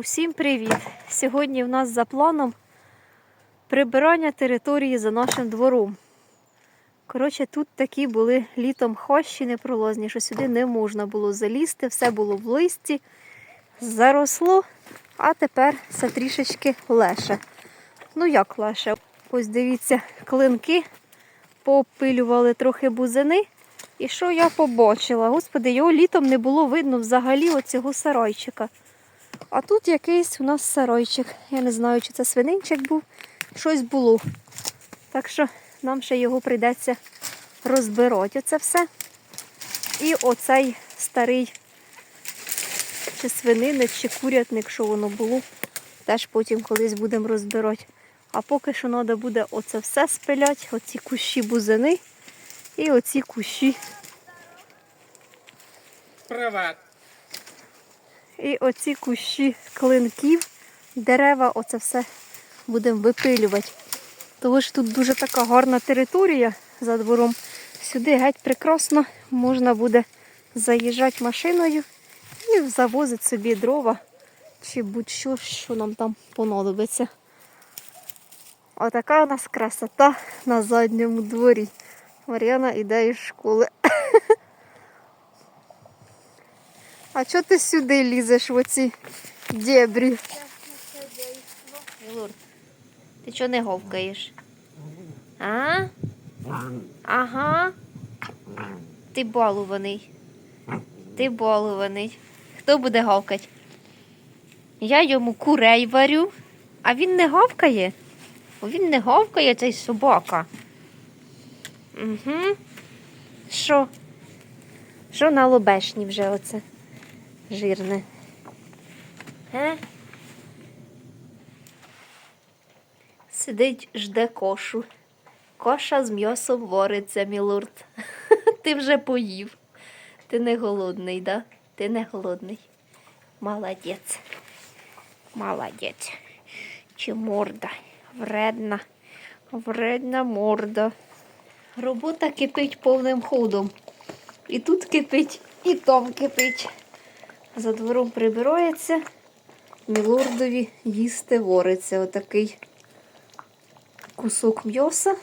Усім привіт! Сьогодні в нас за планом прибирання території за нашим двором. Коротше, тут такі були літом хащі непролазні, що сюди не можна було залізти, все було в листі, заросло, а тепер все трішечки леше. Ну як леше? Ось дивіться, клинки поопилювали трохи бузини. І що я побачила? Господи, його літом не було видно взагалі оцього сарайчика. А тут якийсь у нас сарайчик. Я не знаю, чи це свининчик був, щось було. Так що нам ще його прийдеться розбирати. Оце все. І оцей старий чи свининець, чи курятник, що воно було. Теж потім колись будемо розбирати. А поки що треба буде оце все спиляти, оці кущі бузини і оці кущі. Привет. І оці кущі клинків, дерева, оце все будемо випилювати. Тому що тут дуже така гарна територія за двором. Сюди геть прекрасно можна буде заїжджати машиною і завозити собі дрова чи будь-що, що нам там понадобиться. Отака у нас красота на задньому дворі. Мар'яна іде із школи. А чого ти сюди лізеш в оці дебрі? Мілур, ти чого не говкаєш? А? Ага. Ти балуваний. Ти балуваний. Хто буде гавкати? Я йому курей варю, а він не гавкає. Він не гавкає, цей собака. Угу. Що? Що на лобешні вже оце? Жирне. Е? Сидить, жде кошу. Коша з м'ясом вариться, мілурд. Ти вже поїв. Ти не голодний, да? Ти не голодний. Молодець. Молодець. Чи морда? Вредна. Вредна морда. Робота кипить повним ходом. І тут кипить, і там кипить. За двором прибирається, мілордові їсти вориться. Отакий кусок м'яса,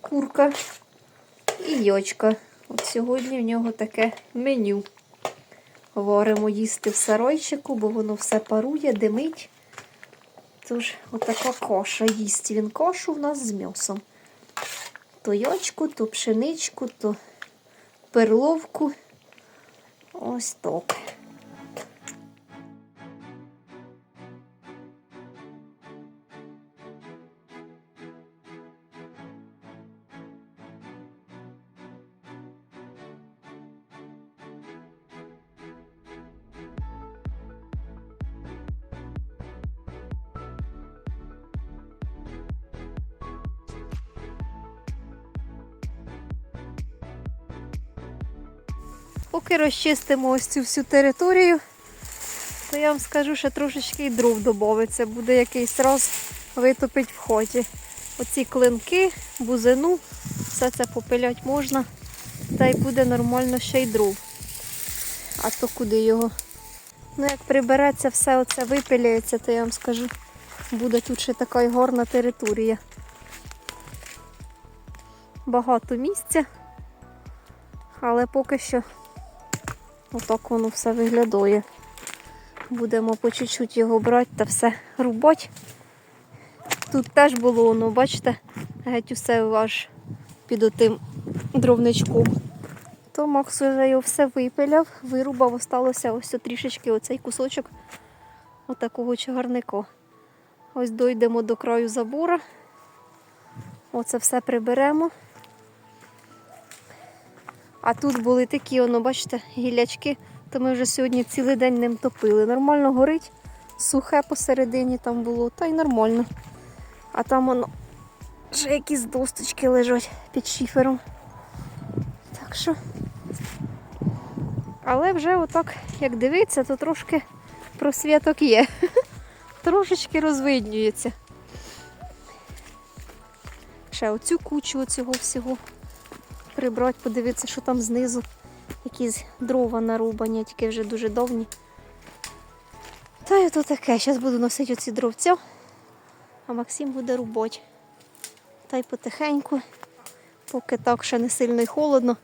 курка і йочка. От сьогодні в нього таке меню. Варимо їсти в саройчику, бо воно все парує, димить. Тож, отака коша їсть. Він кошу в нас з м'ясом. То йочку, то пшеничку, то перловку. Ось так. Поки розчистимо ось цю всю територію, то я вам скажу, що трошечки і дров додається. Буде якийсь раз витопить в ході. Оці клинки, бузину, все це попилять можна. Та й буде нормально ще й дров. А то куди його? Ну, як прибереться, все оце випиляється, то я вам скажу, буде тут ще така горна територія. Багато місця, але поки що Отак воно все виглядає. Будемо по чуть-чуть його брати та все рубати. Тут теж було воно, бачите, геть усе аж під отим дровничком. То Макс вже його все випиляв, вирубав, осталося ось трішечки оцей кусочок отакого чагарника. Ось дойдемо до краю забора. Оце все приберемо. А тут були такі, воно, бачите, гілячки, то ми вже сьогодні цілий день ним топили. Нормально горить, сухе посередині там було, та й нормально. А там воно вже якісь досточки лежать під шифером. Так що. Але вже отак, як дивиться, то трошки просвіток є. Трошечки розвиднюється. Ще оцю кучу цього всього прибрати, подивитися, що там знизу. Якісь дрова нарубані, тільки вже дуже довгі. Та й то таке. Зараз буду носити оці дровця, а Максим буде рубати. Та й потихеньку, поки так ще не сильно і холодно,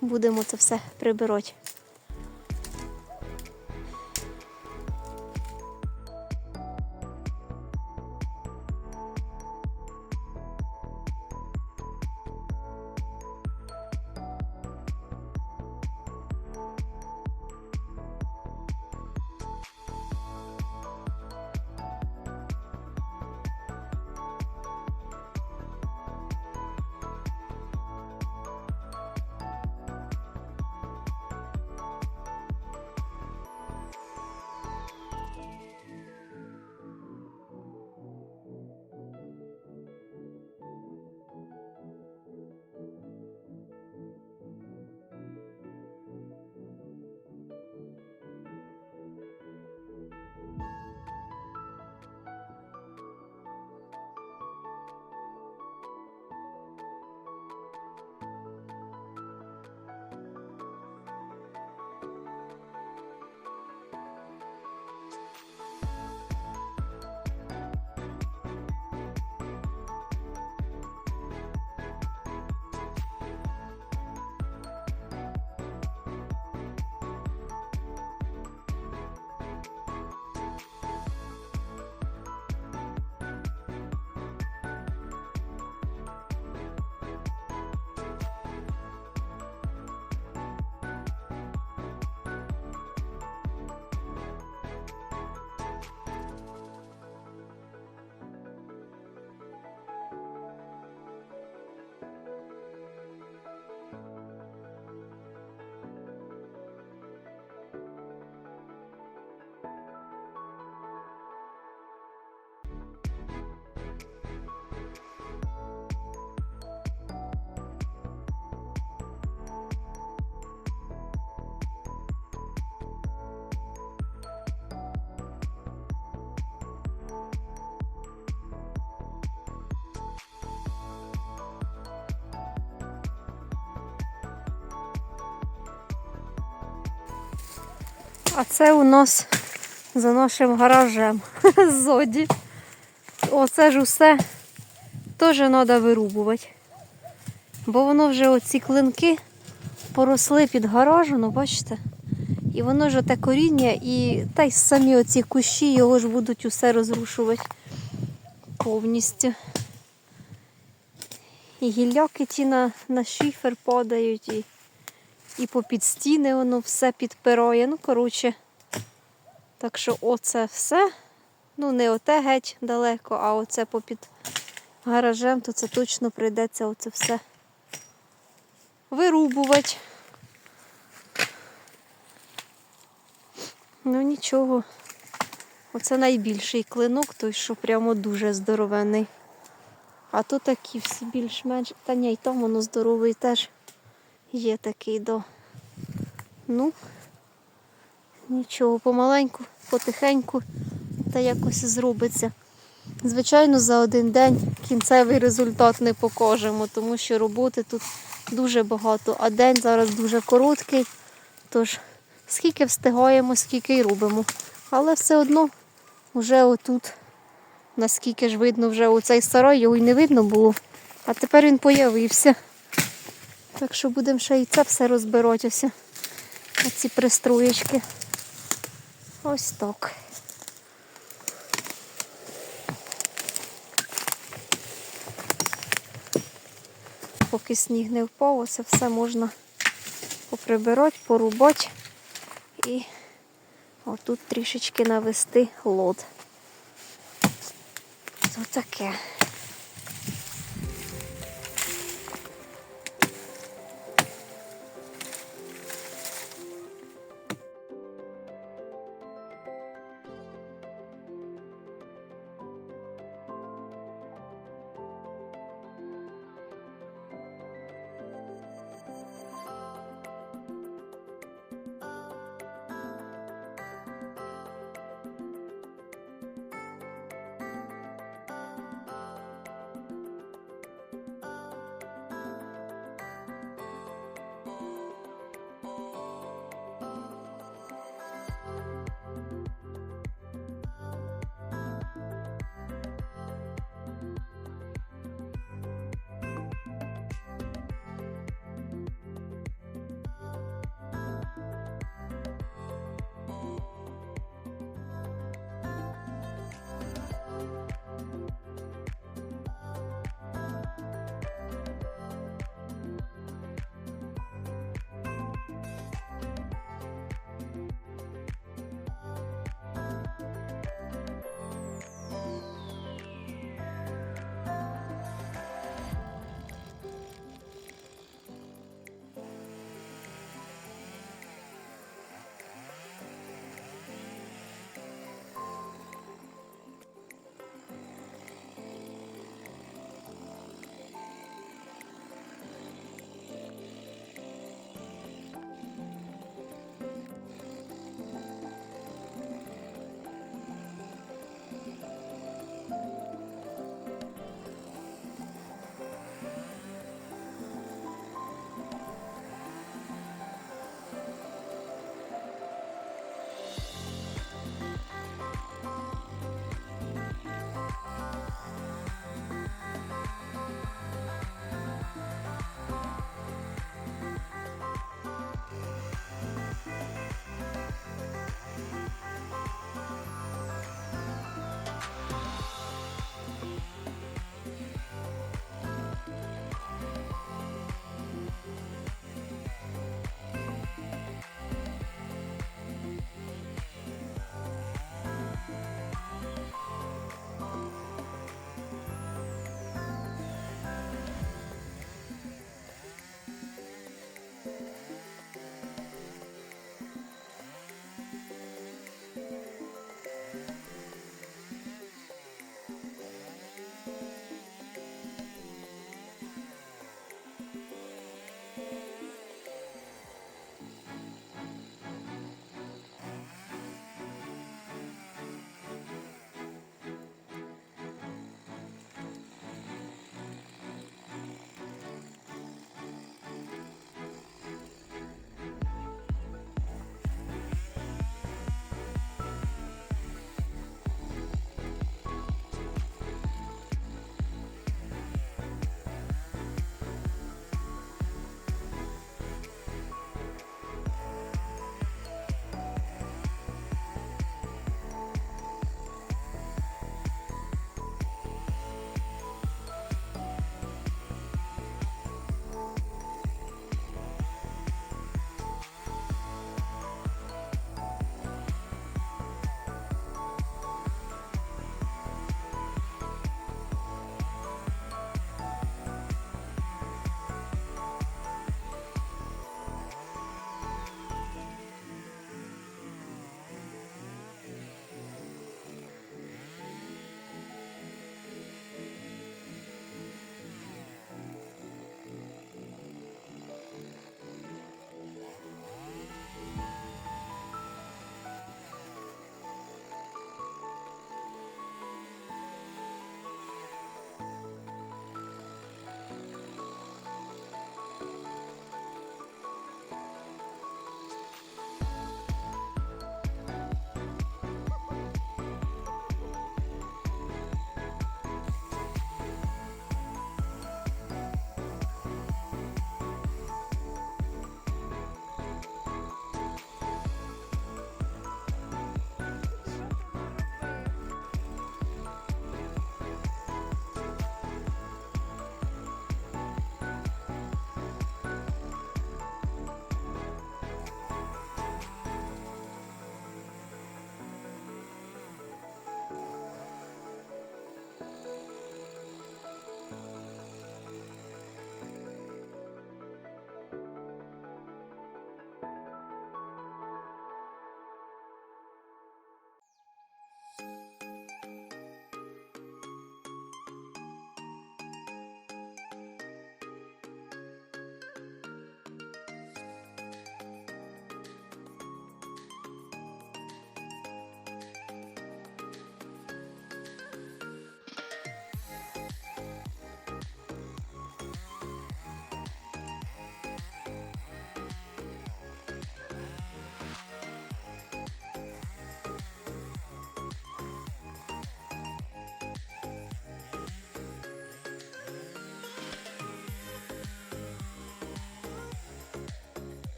будемо це все прибирати. А це у нас за нашим гаражем ззаді. Оце ж усе теж треба вирубувати. Бо воно вже оці клинки поросли під гаражем, ну бачите? І воно ж оте коріння, і та й самі оці кущі його ж будуть усе розрушувати повністю. І гілляки ті на, на шифер падають, і, і попід стіни воно все підпирає. Ну, коротше, так що оце все. Ну, не оте геть далеко, а оце попід гаражем, то це точно прийдеться оце все вирубувати. Ну нічого. Оце найбільший клинок, той, що прямо дуже здоровений. А то такі всі більш-менш. Та ні, і там воно здоровий теж є такий до. Ну, нічого, помаленьку, потихеньку та якось зробиться. Звичайно, за один день кінцевий результат не покажемо, тому що роботи тут дуже багато, а день зараз дуже короткий. Тож, скільки встигаємо, скільки й робимо. Але все одно вже отут, наскільки ж видно, вже оцей сарай, його й не видно було. А тепер він появився. Так що будемо ще і це все розбиратися. Оці пристроєчки. Ось так. Поки сніг не впав, це все можна поприбирати, порубати і отут трішечки навести лод. Це таке.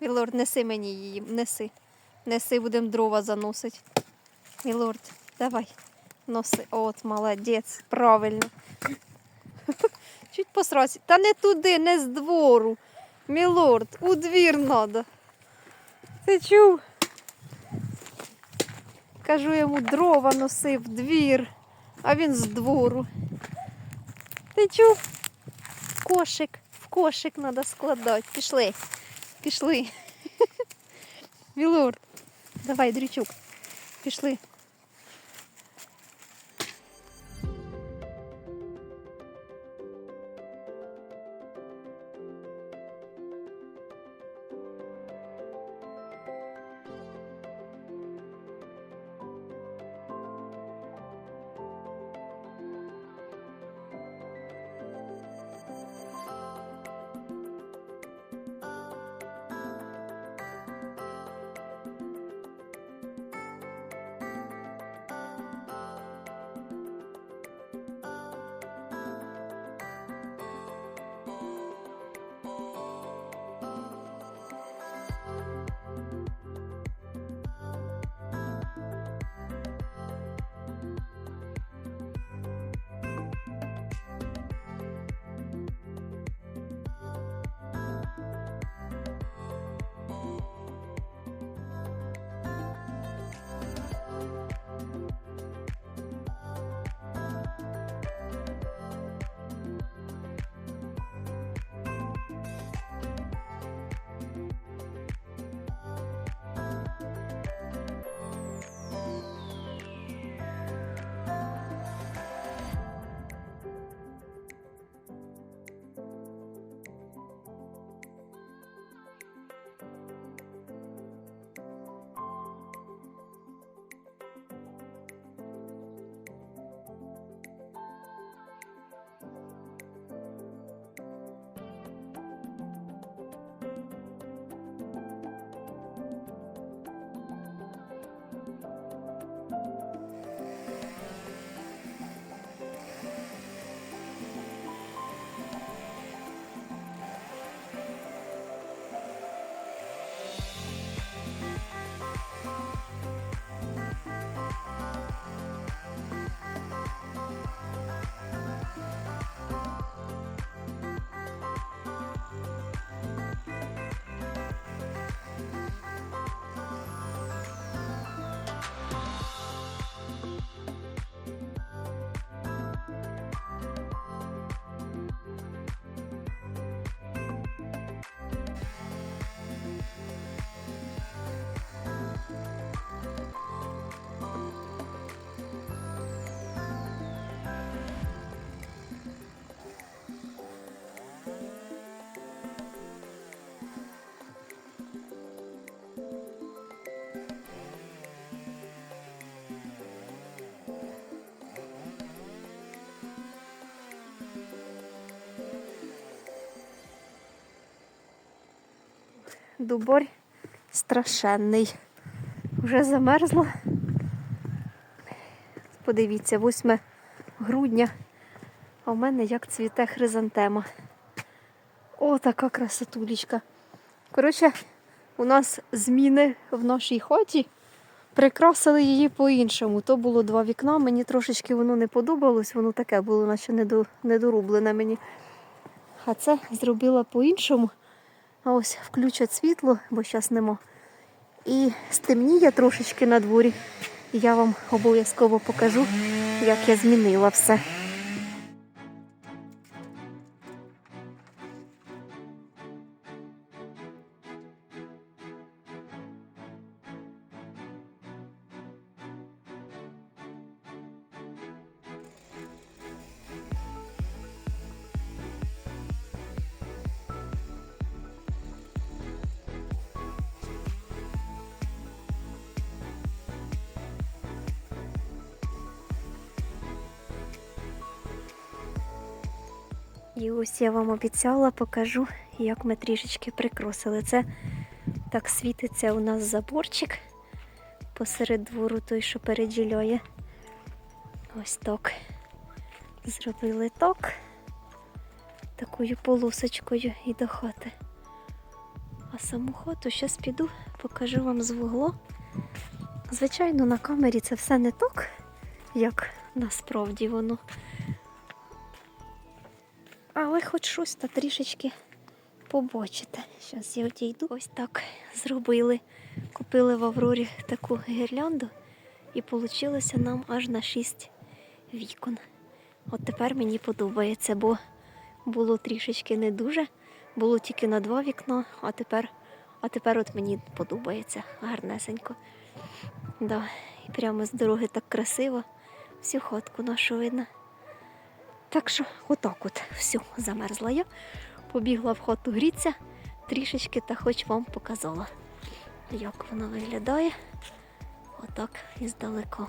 Мілорд, неси мені її, неси. Неси, будемо дрова заносити. Мілорд, давай. Носи. От, молодець, правильно. Чуть посраться. Та не туди, не з двору. Мілорд, у двір надо. Ти чув? Кажу йому, дрова носив в двір, а він з двору. Ти чув? Кошик, в кошик треба складати. Пішли. Пішли. Мілорд, давай, дрючук. Пішли. Дуборь страшенний. Вже замерзло. Подивіться, 8 грудня. А в мене як цвіте хризантема. О, така красотулечка. Коротше, у нас зміни в нашій хаті. Прикрасили її по-іншому. То було два вікна, мені трошечки воно не подобалось, воно таке було, наче недо- недорублене мені. А це зробила по-іншому. Ось включать світло, бо зараз нема. І стемніє трошечки на дворі. Я вам обов'язково покажу, як я змінила все. І ось я вам обіцяла, покажу, як ми трішечки прикрасили. Це так світиться у нас заборчик посеред двору, той, що переділяє. Ось так. Зробили так, такою полосочкою і до хати. А саму хату зараз піду, покажу вам з вугла. Звичайно, на камері це все не так, як насправді воно. Хоч щось та трішечки побачите. Зараз я одійду. Ось так зробили. Купили в Аврорі таку гірлянду і вийшло нам аж на 6 вікон. От тепер мені подобається, бо було трішечки не дуже. Було тільки на два вікна, а тепер, а тепер от мені подобається гарнесенько. Да, і прямо з дороги так красиво. Всю хатку нашу видно. Так що, отак от, все, замерзла я. Побігла в хату гріться трішечки та хоч вам показала, як воно виглядає. Отак іздалека.